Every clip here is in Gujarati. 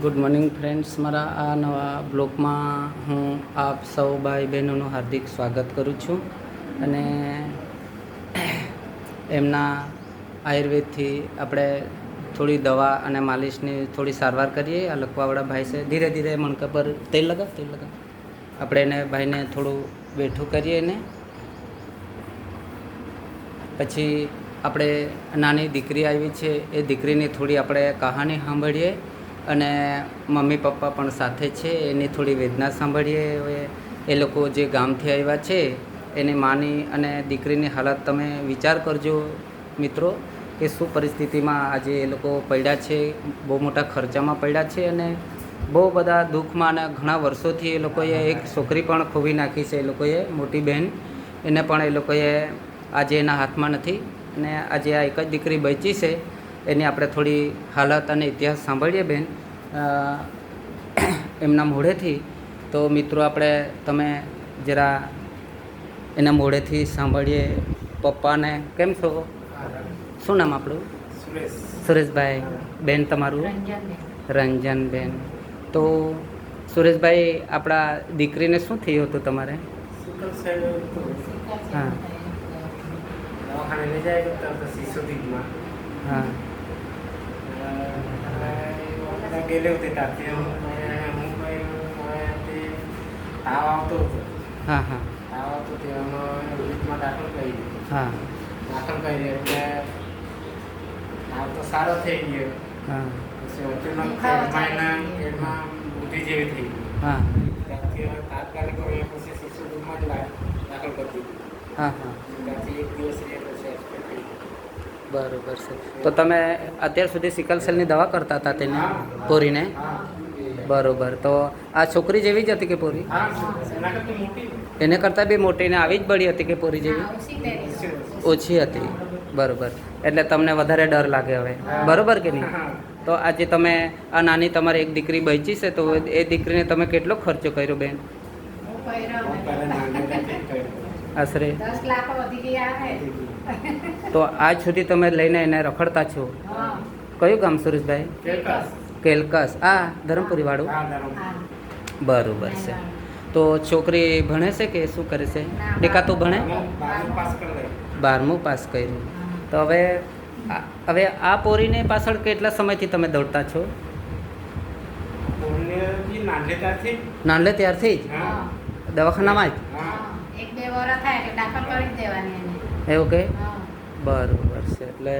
ગુડ મોર્નિંગ ફ્રેન્ડ્સ મારા આ નવા બ્લોગમાં હું આપ સૌ ભાઈ બહેનોનું હાર્દિક સ્વાગત કરું છું અને એમના આયુર્વેદથી આપણે થોડી દવા અને માલિશની થોડી સારવાર કરીએ. આ લખવાવાળા ભાઈ છે. ધીરે ધીરે મણકા પર તેલ લગાવ તેલ લગાવ. આપણે એને ભાઈને થોડું બેઠું કરીએ એને. પછી આપણે નાની દીકરી આવી છે. એ દીકરીની થોડી આપણે કહાની સાંભળીએ. અને મમ્મી પપ્પા પણ સાથે છે, એની થોડી વેદના સાંભળીએ. હવે એ લોકો જે ગામથી આવ્યા છે, એની માની અને દીકરીની હાલત તમે વિચાર કરજો મિત્રો, કે શું પરિસ્થિતિમાં આજે એ લોકો પડ્યા છે, બહુ મોટા ખર્ચામાં પડ્યા છે અને બહુ બધા દુઃખમાં અને ઘણા વર્ષોથી એ લોકોએ એક છોકરી પણ ખોવી નાખી છે, એ લોકોએ, મોટી બહેન એને પણ એ લોકોએ આજે એના હાથમાં નથી અને આજે આ એક જ દીકરી બચી છે. એની આપણે થોડી હાલત અને ઇતિહાસ સાંભળીએ બેન. એમના મોઢેથી. તો મિત્રો આપણે તમે જરા એના મોઢેથી સાંભળીએ પપ્પાને. કેમ છો? શું નામ આપણું? સુરેશભાઈ. બેન તમારું? રંજનબેન. રંજનબેન તો સુરેશભાઈ આપણા દીકરીને શું થયું હતું તમારે? હા. હા. गेले होते ताते मुंबई ते તાવ આવતો હતો હા હા તાવ આવતો તે અમે વિઝિટમાં દાખલ કરી દીધું હા દાખલ કરી એટલે તાવ તો સારો થઈ ગયો હા પછી અચાનક કેળમાં કેળમાં બુદ્ધિ જેવી થઈ ગઈ હા ત્યાંથી અમે તાત્કાલિક અમે પછી શિશુગૃહમાં જ લા- દાખલ કરી દીધું હા હા ત્યાંથી એક દિવસ બરોબર છે. તો તમે અત્યાર સુધી સિકલ સેલની દવા કરતા હતા તેને, પોરીને? બરોબર. તો આ છોકરી જેવી જ હતી કે પોરી? એના કરતાં મોટી બી મોટીને આવી જ બળી હતી કે પોરી જેવી. ઓછી હતી. બરોબર. એટલે તમને વધારે ડર લાગે હવે. બરોબર કે નહીં? તો આજે તમે, આ નાની તમારી એક દીકરી બચી છે, તો એ દીકરીને તમે કેટલો ખર્ચો કર્યો બેન? આશરે. તો આજ સુધી તમે લઈને એને રખડતા છો? કયું ગામ સુરેશભાઈ? કેલકસ. આ ધરમપુરી. વાળું. બરોબર છે. તો છોકરી ભણે છે કે શું કરે છે? ટીકા તો ભણે? બારમું પાસ કર્યું. તો હવે આ- હવે આ પોરીને પાછળ કેટલા સમયથી તમે દોડતા છો? નાનલે ત્યારથી જ. દવાખાનામાં જ? હા હા. એક બે વરસ થાય એટલે દાખલ કરી જ દેવાની એને. એવું કે? હા. બરોબર છે એટલે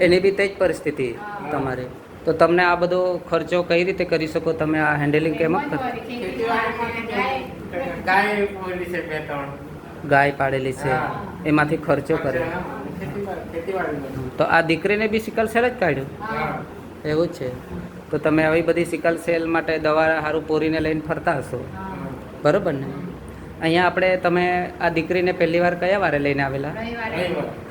એની બી તે જ પરિસ્થિતિ તમારે. તો તમને આ બધો ખર્ચો કઈ રીતે કરી શકો તમે આ હેન્ડલિંગ કેમ ગાય. પાડેલી છે એમાંથી ખર્ચો કરે તો આ દીકરીને બી સિકલ સેલ જ કાઢ્યું? એવું જ છે. તો તમે આવી બધી સિકલ સેલ માટે દવા સારું પોરીને લઈને ફરતા હશો. બરોબર ને? અહીંયા આપણે તમે આ દીકરીને પહેલી વાર કયા વારે લઈને આવેલા?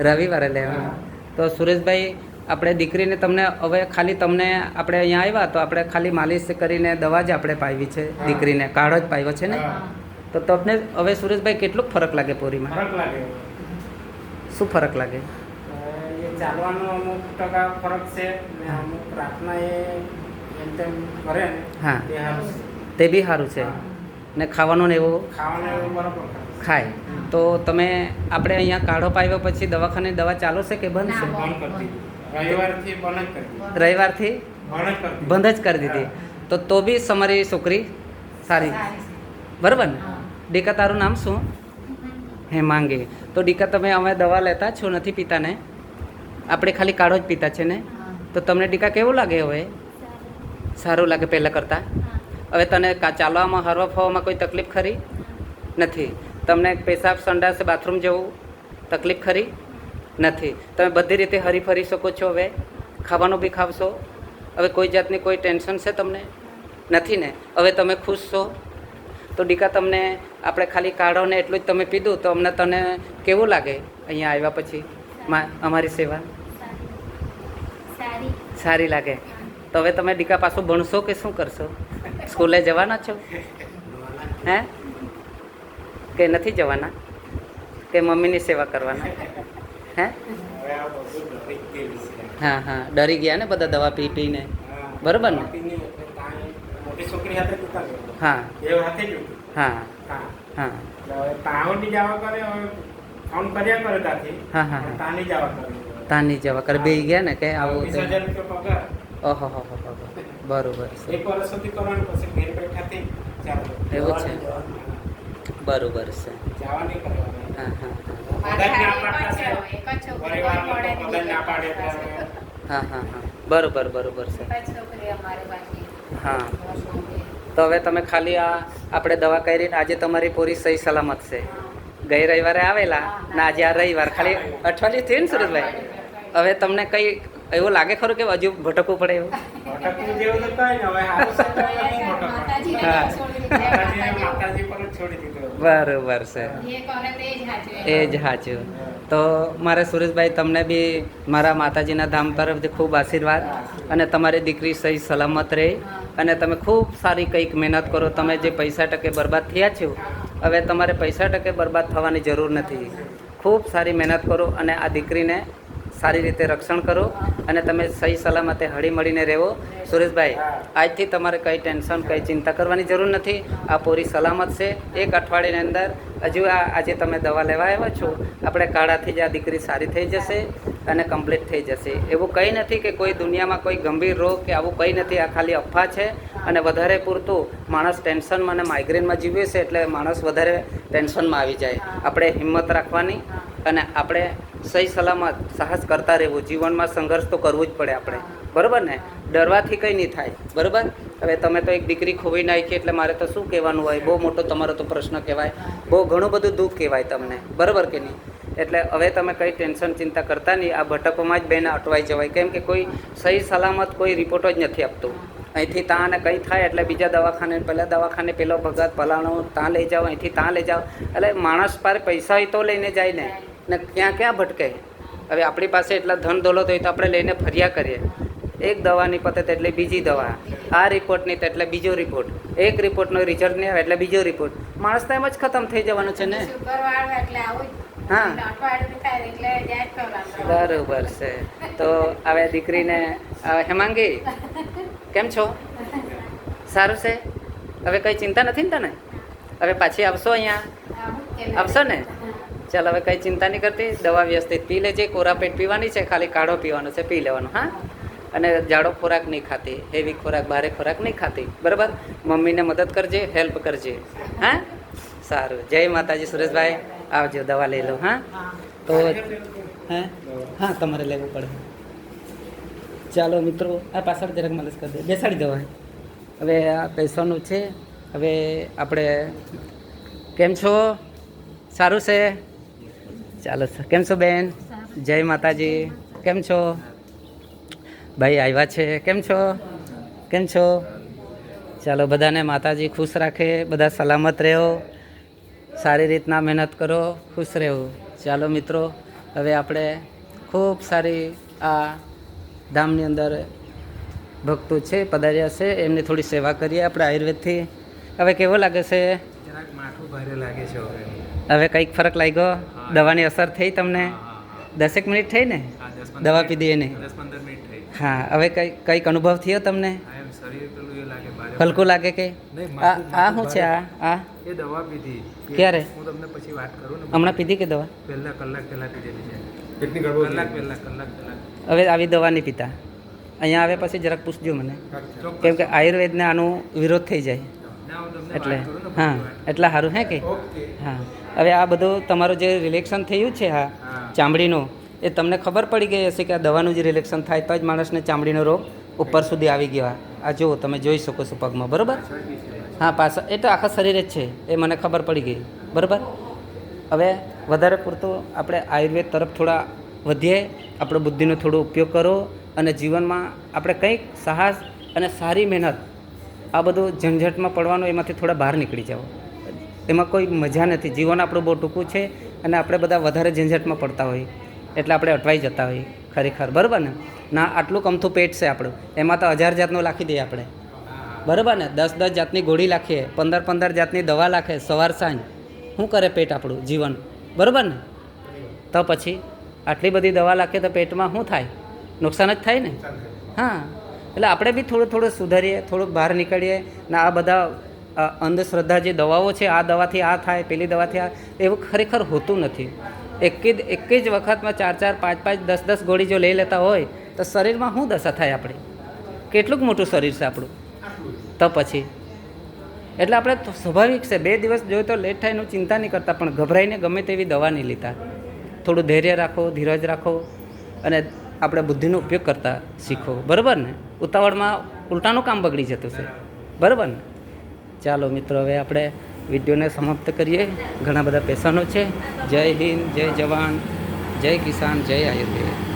રવિવારે. લેવા તો સુરેશભાઈ આપણે દીકરીને તમને હવે ખાલી તમને આપણે અહીંયા આવ્યા તો આપણે ખાલી માલિશ કરીને દવા જ આપણે પાવી છે દીકરીને. કાઢો જ પાવ્યો છે ને? તો તમને હવે સુરેશભાઈ કેટલું ફરક લાગે પૂરીમાં? ફરક લાગે. શું ફરક લાગે? ચાલવાનો અમુક ટકા ફરક છે અમુક પ્રાર્થના એ એમ તેમ કરે હા. તે તે બી સારું છે. ને ખાવાનું ને એવું? ખાવાનું એવું બરાબર ખાય. તો તમે આપણે અહીંયા કાઢો પાવ્યો પછી દવાખાને દવા ચાલુ છે કે બંધ છે? ના, બંધ કરી દીધું. રવિવારથી બંધ જ કરી દીધું. રવિવારથી બંધ જ કરી દીધું. બંધ જ કરી દીધી. તો તો બી તમારી છોકરી સારી. સારી બરાબર ને? ડીકા તારું નામ શું? હે માંગે તો ડીકા તમે અમે દવા લેતા છો નથી પીતા ને આપણે ખાલી કાઢો જ પીતા છે ને? તો તમને ડીકા કેવું લાગે હવે? સારું. લાગે પહેલાં કરતાં? હવે તને ચાલવામાં હરવા ફરવામાં કોઈ તકલીફ ખરી? નથી. તમને પેશાબ સંડાસ બાથરૂમ જવું તકલીફ ખરી? નથી. તમે બધી રીતે હરી ફરી શકો છો હવે? ખાવાનું બી ખાવશો? હવે કોઈ જાતની કોઈ ટેન્શન છે તમને? નથી ને? હવે તમે ખુશ છો? તો ડીકા તમને આપણે ખાલી કાઢો ને એટલું જ તમે પીધું તો અમને તને કેવું લાગે અહીંયા આવ્યા પછી? મા અમારી સેવા? સારી. સારી લાગે. તો હવે તમે ડીકા પાછું ભણશો કે શું કરશો? સ્કૂલે જવાના છો? હે? કે નથી જવાના? કે મમ્મીની સેવા કરવાના? હે? હા હા. ડરી ગયા ને બધા દવા પી પીને? બરાબર ને? હા. હા. હા. તાની જવા કરે. બે ગયા ને કે આવું ઓહો હો હો. બરોબર છે. એક વર્ષ સુધી કરવાનું પછી ઘેર બેઠાથી ચાલુ. એવું છે? બરોબર છે. જવા નહીં કરવાનું. હા હા હા. હા હા બરોબર બરોબર છે. એક જ છોકરી અમારી બાકી. હા. તો હવે તમે ખાલી આ આપણે દવા કરીને આજે તમારી પૂરી સહી સલામત છે. ગઈ રવિવારે આવેલા ના આજે આ રવિવાર. ખાલી અઠવાડિયું થયું ને સુરજભાઈ હવે તમને કઈ એવું લાગે ખરું કે હજુ ભટકવું પડે એવું? બરોબર છે. એ જ સાચું તો મારે સુરેશભાઈ તમને બી મારા માતાજીના ધામ તરફથી ખૂબ આશીર્વાદ અને તમારી દીકરી સહી સલામત રહે. અને તમે ખૂબ સારી કંઈક મહેનત કરો. તમે જે પૈસા ટકે બરબાદ થયા છો હવે તમારે પૈસા ટકે બરબાદ થવાની જરૂર નથી. ખૂબ સારી મહેનત કરો અને આ દીકરીને સારી રીતે રક્ષણ કરો અને તમે સહી સલામતે હળી મળીને રહેવો. સુરેશભાઈ, આજથી તમારે કંઈ ટેન્શન, કંઈ ચિંતા કરવાની જરૂર નથી. આ પૂરી સલામત છે. એક અઠવાડિયાની અંદર હજુ આ આજે તમે દવા લેવા આવ્યા છો. આપણે કાળાથી જ આ દીકરી સારી થઈ જશે અને કમ્પ્લીટ થઈ જશે. એવું કંઈ નથી કે કોઈ દુનિયામાં કોઈ ગંભીર રોગ કે આવું કંઈ નથી. આ ખાલી અફવા છે અને વધારે પૂરતું માણસ ટેન્શનમાં અને માઇગ્રેનમાં જીવે છે એટલે માણસ વધારે ટેન્શનમાં આવી જાય. આપણે હિંમત રાખવાની અને આપણે સહી સલામત, સાહસ કરતા રહેવું, જીવનમાં સંઘર્ષ તો કરવું જ પડે આપણે. બરાબર ને? ડરવાથી કંઈ નહીં થાય. બરાબર? હવે તમે તો એક દીકરી ખોવી નાખી એટલે મારે તો શું કહેવાનું હોય? બહુ મોટો તમારો તો પ્રશ્ન કહેવાય. બહુ ઘણું બધું દુઃખ કહેવાય તમને. બરાબર કે નહીં? એટલે હવે તમે કંઈ ટેન્શન, ચિંતા કરતા નહીં. આ ભટકોમાં જ બેન અટવાઈ જવાય. કેમ કે કોઈ સહી સલામત કોઈ રિપોર્ટ જ નથી આપતું. અહીંથી ત્યાં અને કંઈ થાય એટલે બીજા દવાખાને, પહેલાં દવાખાને પેલો ભગત પલાણો ત્યાં લઈ જાઓ, અહીંથી ત્યાં લઈ જાઓ. એટલે માણસ પાસે પૈસા હોય તો લઈને જાય ને. ને ક્યાં ક્યાં ભટકે. હવે આપણી પાસે એટલા ધન દોલત હોય તો આપણે લઈને ફર્યા કરીએ. એક દવાની પતે એટલે બીજી દવા. આ રિપોર્ટની તો એટલે બીજો રિપોર્ટ એક રિપોર્ટનો રિઝલ્ટ નહીં આવે એટલે બીજો રિપોર્ટ માણસ તો એમ જ ખતમ થઈ જવાનું છે ને. હા. બરોબર છે. તો હવે દીકરીને હેમાંગી કેમ છો? સારું છે? હવે કંઈ ચિંતા નથી ને તને? હવે પાછી આવશો અહીંયા? આવું આવશો ને? ચાલ, હવે કંઈ ચિંતા નહીં કરતી. દવા વ્યવસ્થિત પી લેજે. કોરા પેટ પીવાની છે, ખાલી કાઢો પીવાનો છે, પી લેવાનો, હા? અને જાડો ખોરાક નહીં ખાતી હેવી ખોરાક, ભારે ખોરાક નહીં ખાતી. બરાબર? મમ્મીને મદદ કરજે હેલ્પ કરજે, હા? સારું. જય માતાજી, સુરેશભાઈ. આવજો, દવા લઈ લો, હા. તો, હે? હા, તમારે લેવું પડે. ચાલો, મિત્રો, આ પાછળ જરાક માલિશ કરી દે. બેસાડી દો હવે આ પૈસાનું છે. હવે આપણે, કેમ છો? સારું છે? ચાલો કેમ છો બેન? જય માતાજી. કેમ છો? ભાઈ આવ્યા છે. કેમ છો? કેમ છો? ચાલો, બધાને માતાજી ખુશ રાખે, બધા સલામત રહો. સારી રીતના મહેનત કરો, ખુશ રહેવું ચાલો, મિત્રો, હવે આપણે ખૂબ સારી આ ધામની અંદર ભક્તો છે, પધાર્યા છે. એમની થોડી સેવા કરીએ આપણે આયુર્વેદથી. હવે કેવો લાગે છે? જરાક માથું ભારે લાગે છે હવે. હવે કંઈક ફરક લાગ્યો? દવાની અસર થઈ તમને? દસેક મિનિટ થઈ ને? દવા પીધી એની? હા હવે કઈ કંઈક અનુભવ થયો તમને? હલકું લાગે કે? આ આ શું છે? આ આ? એ દવા પીધી. ક્યારે? હું તમને પછી વાત કરું ને હમણાં પીધી કે દવા? પહેલા કલાક પહેલા પીધેલી છે. કેટલી કલાક પહેલા કલાક પહેલા. હવે આવી દવા નહીં પીતા. અહીંયા આવે પછી જરાક પૂછજો મને. કેમ કે આયુર્વેદને આનો વિરોધ થઈ જાય. એટલે હા એટલે સારું હે કે? હા. હવે આ બધું તમારું જે રિલેક્શન થયું છે હા. ચામડીનું એ તમને ખબર પડી ગઈ હશે કે આ દવાનું જે રિલેક્શન થાય તો જ માણસને ચામડીનો રોગ ઉપર સુધી આવી ગયો આ જુઓ તમે જોઈ શકો છો પગમાં બરાબર? હા પાછળ એ તો આખા શરીર જ છે એ મને ખબર પડી ગઈ બરાબર? હવે વધારે પૂરતું આપણે આયુર્વેદ તરફ થોડા વધીએ આપણો બુદ્ધિનો થોડો ઉપયોગ કરો અને જીવનમાં આપણે કંઈક સાહસ અને સારી મહેનત આ બધું ઝંઝટમાં પડવાનું એમાંથી થોડા બહાર નીકળી જાઓ. એમાં કોઈ મજા નથી. જીવન આપણું બહુ ટૂંકું છે અને આપણે બધા વધારે ઝંઝટમાં પડતા હોઈએ. એટલે આપણે અટવાઈ જતા હોઈએ ખરેખર. બરાબર ને? ના આટલું કમથું પેટ છે આપણું. એમાં તો હજાર જાતનું લાખી દઈએ આપણે. બરાબર ને? દસ દસ જાતની ગોળી લાખીએ પંદર પંદર જાતની દવા લાખે સવાર સાંજ. શું કરે પેટ આપણું? જીવન. બરાબર ને? તો પછી આટલી બધી દવા લાખીએ તો પેટમાં શું થાય? નુકસાન જ થાય ને? હા. એટલે આપણે બી થોડું થોડું સુધારીએ થોડુંક બહાર નીકળીએ ને આ બધા અંધશ્રદ્ધા જે દવાઓ છે, આ દવાથી આ થાય, પેલી દવાથી આ, એવું ખરેખર હોતું નથી. એક જ એક જ વખતમાં ચાર ચાર, પાંચ પાંચ, દસ દસ ગોળી જો લઈ લેતા હોય, તો શરીરમાં શું દશા થાય આપણી? કેટલું મોટું શરીર છે આપણું. તો પછી? એટલે આપણે સ્વાભાવિક છે, બે દિવસ જોઈએ તો લેટ થાય એનું ચિંતા નહીં કરતા, પણ ગભરાઈને ગમે તેવી દવા નહીં લેતા. થોડું ધૈર્ય રાખો, ધીરજ રાખો, અને આપણે બુદ્ધિનો ઉપયોગ કરતા શીખો. બરાબર ને? ઉતાવળમાં ઉલટાનું કામ બગડી જતું છે. બરાબર ને? ચાલો મિત્રો, હવે આપણે વિડીયોને સમાપ્ત કરીએ. ઘણા બધા પેશનો છે. જય હિન્દ, જય જવાન, જય કિસાન, જય આયુર્વેદ.